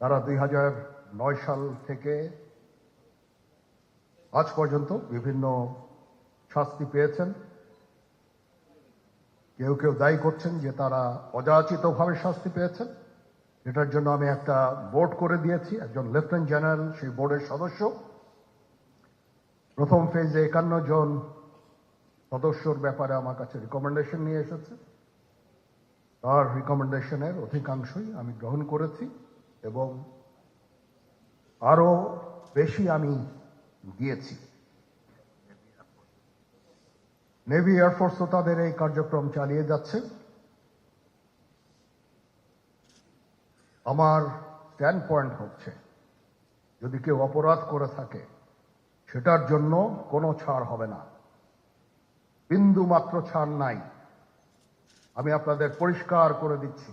তারা দুই নয় সাল থেকে আজ পর্যন্ত বিভিন্ন শাস্তি পেয়েছেন। কেউ কেউ দায়ী করছেন যে তারা অযাচিতভাবে শাস্তি পেয়েছেন। এটার জন্য আমি একটা বোর্ড করে দিয়েছি, একজন লেফটেন্যান্ট জেনারেল, সেই বোর্ডের সদস্য। প্রথম ফেজে একান্ন জন সদস্যর ব্যাপারে আমার কাছে রিকমেন্ডেশন নিয়ে এসেছে। তার রিকমেন্ডেশনের অধিকাংশই আমি গ্রহণ করেছি। এবং আরও বেশি আমি দিয়েছি। নেভি এয়ারফোর্সও তাদের এই কার্যক্রম চালিয়ে যাচ্ছে। আমার স্ট্যান্ড পয়েন্ট হচ্ছে, যদি কেউ অপরাধ করে থাকে, সেটার জন্য কোনো ছাড় হবে না। বিন্দু মাত্র ছাড় নাই। আমি আপনাদের পরিষ্কার করে দিচ্ছি।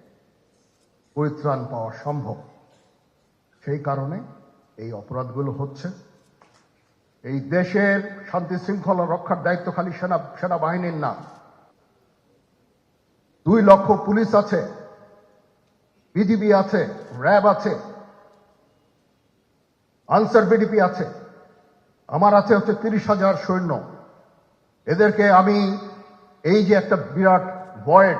পরিত্রাণ পাওয়া সম্ভব। সেই কারণে এই অপরাধগুলো হচ্ছে। এই দেশের শান্তি শৃঙ্খলা রক্ষার দায়িত্ব খালি সেনা, সেনাবাহিনীর না। দুই লক্ষ পুলিশ আছে, বিজিবি আছে, র্যাব আছে, আনসার বিডিপি আছে। আমার আছে হচ্ছে তিরিশ হাজার সৈন্য। এদেরকে আমি এই যে একটা বিরাট ভয়েড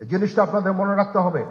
জিনিসটা আপনাদের মনে রাখতে হবে।